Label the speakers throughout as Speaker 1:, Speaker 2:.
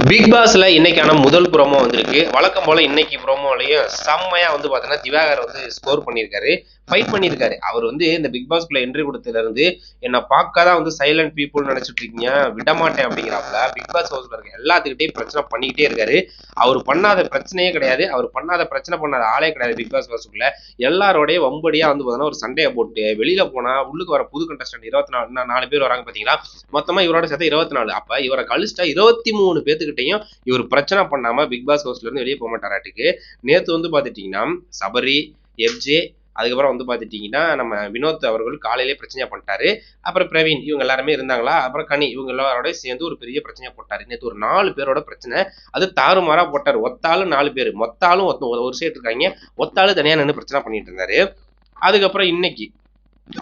Speaker 1: Big பாஸ்ல இன்னைக்கான முதல் ப்ரோமோ வந்திருக்கு. வழக்கம் போல இன்னைக்கு ப்ரோமோலையும் செம்மையா வந்து பாத்தீங்கன்னா திவாகர் வந்து ஸ்கோர் பண்ணியிருக்காரு. ஃபைட் பண்ணியிருக்காரு. அவர் வந்து இந்த பிக் பாஸ்குள்ள என்ட்ரி கொடுத்ததுல இருந்து என்ன பார்க்காதான் வந்து சைலண்ட் பீப்புள் நினைச்சிட்டு இருக்கீங்க. விடமாட்டேன் அப்படிங்கிறாப்ல பிக் பாஸ் ஹவுஸ்ல இருக்க எல்லாத்துக்கிட்டையும் பிரச்சனை பண்ணிக்கிட்டே இருக்காரு. அவர் பண்ணாத பிரச்சனையே கிடையாது. அவர் பண்ணாத பிரச்சனை பண்ணாத ஆளே கிடையாது பிக் பாஸ் ஹவுஸ்க்குள்ள எல்லாரோடய வம்படியா வந்து பாத்தீங்கன்னா ஒரு சண்டையை போட்டு வெளியில போனா உள்ளுக்கு வர புது கண்டஸ்டன்ட் இருபத்தி நாலு நாலு பேர் வராங்க பாத்தீங்களா? மொத்தமா இவரோட சேர்த்து இருபத்தி நாலு. அப்ப இவரை கழிச்சிட்டா இருபத்தி மூணு பேர் பேத்துக்கிட்டையும் இவர் பிரச்சனை பண்ணாம பிக் பாஸ் ஹவுஸ்ல இருந்து வெளியே போக மாட்டாராட்டுக்கு நேத்து வந்து பாத்துட்டீங்கன்னா சபரி எஃப்ஜே அதுக்கப்புறம் வந்து பார்த்துட்டிங்கன்னா நம்ம வினோத் அவர்கள் காலையிலே பிரச்சனையா பண்ணிட்டாரு. அப்புறம் பிரவீன் இவங்க எல்லாருமே இருந்தாங்களா? அப்புறம் கனி இவங்க எல்லாரோட சேர்ந்து ஒரு பெரிய பிரச்சனையா போட்டாரு. நேற்று ஒரு நாலு பேரோட பிரச்சனை. அது தாறுமாறா போட்டார். ஒத்தாலும் நாலு பேர் மொத்தாலும் ஒரு சைடு இருக்காங்க. ஒத்தாலும் தனியா நின்று பிரச்சனை பண்ணிட்டு இருந்தாரு. அதுக்கப்புறம் இன்னைக்கு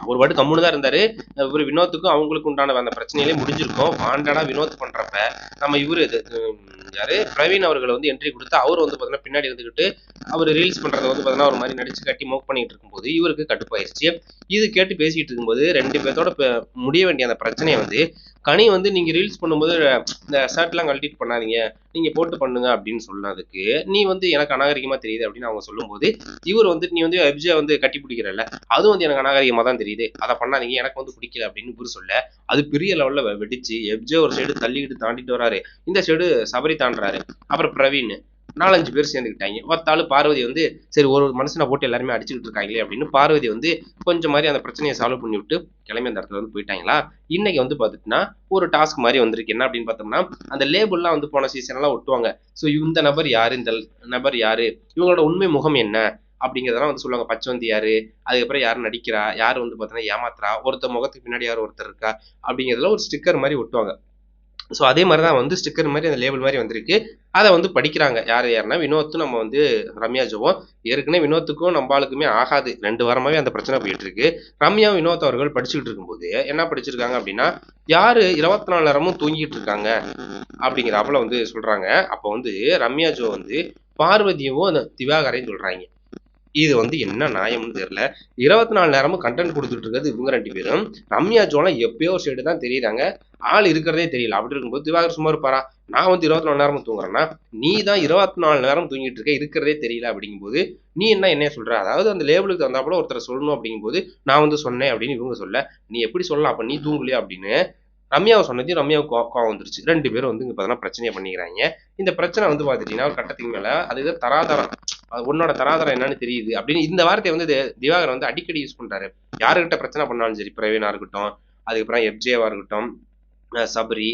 Speaker 1: ஒரு வாட்டி கம்முன்னு தான் இருந்தாரு. இவர் வினோத்துக்கும் அவங்களுக்கு உண்டான அந்த பிரச்சனையிலே முடிஞ்சிருக்கும். வாண்டடா வினோத் பண்றப்ப. நம்ம இவரு இது, யாரு? பிரவீன் அவர்களை வந்து என்ட்ரி கொடுத்து அவர் வந்து பாத்தீங்கன்னா பின்னாடி இருந்துகிட்டு அவர் ரீல்ஸ் பண்றத வந்து பார்த்தீங்கன்னா ஒரு மாதிரி நடிச்சு கட்டி மோக் பண்ணிட்டு இருக்கும்போது இவருக்கு கட்டுப்பாயிருச்சு இது கேட்டு பேசிட்டு இருக்கும்போது ரெண்டு பேர்த்தோட முடிய வேண்டிய அந்த பிரச்சனையை வந்து கனி வந்து நீங்க ரீல்ஸ் பண்ணும்போது இந்த ஷர்ட்லாம் கழட்டிட்டு பண்ணாதீங்க நீங்க போட்டு பண்ணுங்க அப்படின்னு சொன்னதுக்கு நீ வந்து எனக்கு அநாகரிகமா தெரியுது அப்படின்னு அவங்க சொல்லும்போது இவர் வந்து நீ வந்து எப்ஜே வந்து கட்டி பிடிக்கிறல்ல அதுவும் வந்து எனக்கு அநாகரிகமா தான் தெரியுது அதை பண்ணாதீங்க எனக்கு வந்து பிடிக்கல அப்படின்னு இவர் சொல்ல அது பெரிய லெவல்ல வெடிச்சு எப்ஜே ஒரு சைடு தள்ளிக்கிட்டு தாண்டிட்டு வராரு. இந்த சைடு சபரி தாண்டுறாரு. அப்புறம் பிரவீன் நாலஞ்சு பேர் சேர்ந்துக்கிட்டாங்க. ஒத்தாள் பார்வதி வந்து சரி ஒரு ஒரு மனுஷனை போட்டு எல்லாருமே அடிச்சுக்கிட்டு இருக்காங்களே அப்படின்னு பார்வதி வந்து கொஞ்சம் மாதிரி அந்த பிரச்சனையை சால்வ் பண்ணி விட்டு கிளம்பி அந்த இடத்துல வந்து போயிட்டாங்களா? இன்னைக்கு வந்து பார்த்துட்டுனா ஒரு டாஸ்க் மாதிரி வந்திருக்கு. என்ன அப்படின்னு பார்த்தோம்னா அந்த லேபிள்லாம் வந்து போன சீசன்லாம் ஒட்டுவாங்க. ஸோ இந்த நபர் யாரு? இந்த நபர் யாரு? இவங்களோட உண்மை முகம் என்ன? அப்படிங்கிறதெல்லாம் வந்து சொல்லுவாங்க. பச்சவந்தி யாரு? அதுக்கப்புறம் யார் நடிக்கிறா? யார் வந்து பார்த்தீங்கன்னா ஏமாத்துறா? ஒருத்தர் முகத்துக்கு பின்னாடி யார் ஒருத்தர் இருக்கா? அப்படிங்கிறதுல ஒரு ஸ்டிக்கர் மாதிரி ஒட்டுவாங்க. ஸோ அதே மாதிரி தான் வந்து ஸ்டிக்கர் மாதிரி அந்த லேபிள் மாதிரி வந்திருக்கு. அதை வந்து படிக்கிறாங்க. யார் யாருன்னா வினோத்தும் நம்ம வந்து ரம்யா ஜோவும் ஏற்கனவே வினோத்துக்கும் நம்மளுக்குமே ஆகாது. ரெண்டு வாரமாகவே அந்த பிரச்சனை போயிட்டு இருக்கு. ரம்யா வினோத் அவர்கள் படிச்சுக்கிட்டு இருக்கும்போது என்ன படிச்சிருக்காங்க அப்படின்னா யார் இருபத்தி நாலு நேரமும் தூங்கிட்டு இருக்காங்க அப்படிங்கிறாப்புல வந்து சொல்கிறாங்க அப்போ வந்து ரம்யா ஜோ வந்து பார்வதியவும் அந்த திவாகரையும் சொல்கிறாங்க இது வந்து என்ன நியாயம்னு தெரியல. இருபத்தி நாலு நேரமும் கண்டென்ட் கொடுத்துட்டு இருக்கிறது இவங்க ரெண்டு பேரும். ரம்யா ஜோலாம் எப்பயோ ஒரு சைடு தான் தெரியுறாங்க. ஆள் இருக்கிறதே தெரியல. அப்படி இருக்கும்போது திவாகர் சும்மா இருப்பாரா? நான் வந்து இருபத்தி நாலு நேரமும் தூங்குறேன்னா நீ தான் இருபத்தி நாலு நேரம் தூங்கிட்டு இருக்க இருக்கிறதே தெரியல அப்படிங்கும்போது நீ என்ன என்ன சொல்ற? அதாவது அந்த லேபிளுக்கு தந்தாப்புல ஒருத்தர் சொல்லணும் அப்படிங்கும்போது நான் வந்து சொன்னேன் அப்படின்னு இவங்க சொல்ல நீ எப்படி சொல்லலாம்? அப்ப நீ தூங்கலையா அப்படின்னு ரம்யாவை சொன்னதையும் ரம்யாவுக்கு கோவம் வந்துருச்சு. ரெண்டு பேரும் வந்து இங்கே பார்த்தீங்கன்னா பிரச்சனையை பண்ணிக்கிறாங்க. இந்த பிரச்சனை வந்து பார்த்துட்டீங்கன்னா கட்டத்துக்கு மேலே அது தராதரம் உன்னோட தராதரம் என்னன்னு தெரியுது. அப்படின்னு இந்த வார்த்தையை வந்து திவாகர் வந்து அடிக்கடி யூஸ் பண்றாரு. யாருக்கிட்ட பிரச்சனை பண்ணாலும் சரி பிரவீனா இருக்கட்டும் அதுக்கப்புறம் எஃப்ஜேவா இருக்கட்டும் சபரி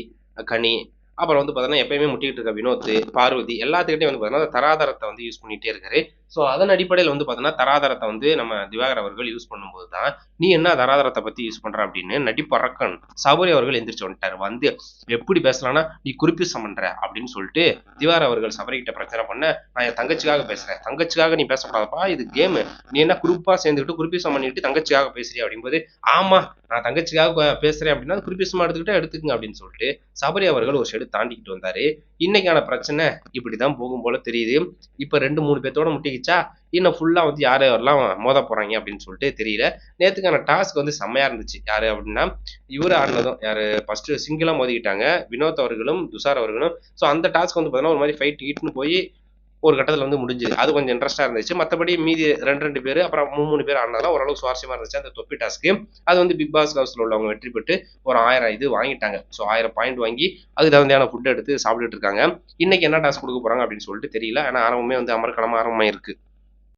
Speaker 1: கனி அப்புறம் வந்து பார்த்தோன்னா எப்பயுமே முட்டிக்கிட்டு இருக்க வினோத் பார்வதி எல்லாத்துக்கிட்டையும் வந்து பார்த்தோன்னா தராதரத்தை வந்து யூஸ் பண்ணிகிட்டே இருக்காரு. ஸோ அதன் அடிப்படையில் வந்து பார்த்தோன்னா தராதரத்தை வந்து நம்ம திவாகர் அவர்கள் யூஸ் பண்ணும்போது தான் நீ என்ன தராதரத்தை பற்றி யூஸ் பண்ணுற அப்படின்னு நடிப்பறக்கன் சபரி அவர்கள் எந்திரிச்சு வந்துட்டார். வந்து எப்படி பேசலாம்னா நீ குறிப்பிசம் பண்ணுற அப்படின்னு சொல்லிட்டு திவார் அவர்கள் சபரிக்கிட்ட பிரச்சனை பண்ண நான் என் தங்கச்சிக்காக பேசுகிறேன் தங்கச்சிக்காக நீ பேசக்கூடாதப்பா இது கேமு நீ என்ன குறிப்பாக சேர்ந்துக்கிட்டு குறிப்பிசம் பண்ணிட்டு தங்கச்சிக்காக பேசுறியா அப்படிங்கும்போது ஆமாம் நான் தங்கச்சிக்காக பேசுகிறேன் அப்படின்னா அப்படின்னா குறிப்பிசமா எடுத்துக்கிட்டே எடுத்துக்கங்க அப்படின்னு சொல்லிட்டு சபரி அவர்கள் ஒரு சைடு தாண்டிக்கிட்டு வந்தார். இன்னைக்கான பிரச்சனை இப்படி தான் போகும் போல தெரியுது. இப்போ ரெண்டு மூணு பேர்த்தோட முட்டிக்கிச்சா இன்னும் ஃபுல்லா வந்து யார் யாரெல்லாம் மோத போறாங்க அப்படின்னு சொல்லிட்டு தெரியல. நேத்துக்கான டாஸ்க் வந்து செம்மையா இருந்துச்சு. யாரு அப்படின்னா இவர் ஆடினதும் யாரு ஃபஸ்ட்டு சிங்கிளா மோதிக்கிட்டாங்க. வினோத் அவர்களும் துஷார் அவர்களும். ஸோ அந்த டாஸ்க் வந்து பார்த்தீங்கன்னா ஒரு மாதிரி ஃபைட் ஹீட்னு போய் ஒரு கட்டத்தில் வந்து முடிஞ்சுது. அது கொஞ்சம் இன்ட்ரெஸ்டாக இருந்துச்சு. மற்றபடி மீதி ரெண்டு ரெண்டு பேர் அப்புறம் மூணு மூணு பேர் ஆனதால ஓரளவு சுவாரஸ்யமாக இருந்துச்சு. அந்த தொப்பி டாஸ்க்கு அது வந்து பிக் பாஸ் ஹவுஸில் உள்ளவங்க வெற்றி பெற்று ஒரு ஆயிரம் இது வாங்கிட்டாங்க. ஸோ ஆயிரம் பாயிண்ட் வாங்கி அதுக்கு தகுதியான ஃபுட் எடுத்து சாப்பிட்டுட்டு இருக்காங்க. இன்னைக்கு என்ன டாஸ்க் கொடுக்க போகிறாங்க அப்படின்னு சொல்லிட்டு தெரியல. ஆனால் ஆரம்பமே வந்து அமர்க்கலமாக ஆரம்பமாக இருக்குது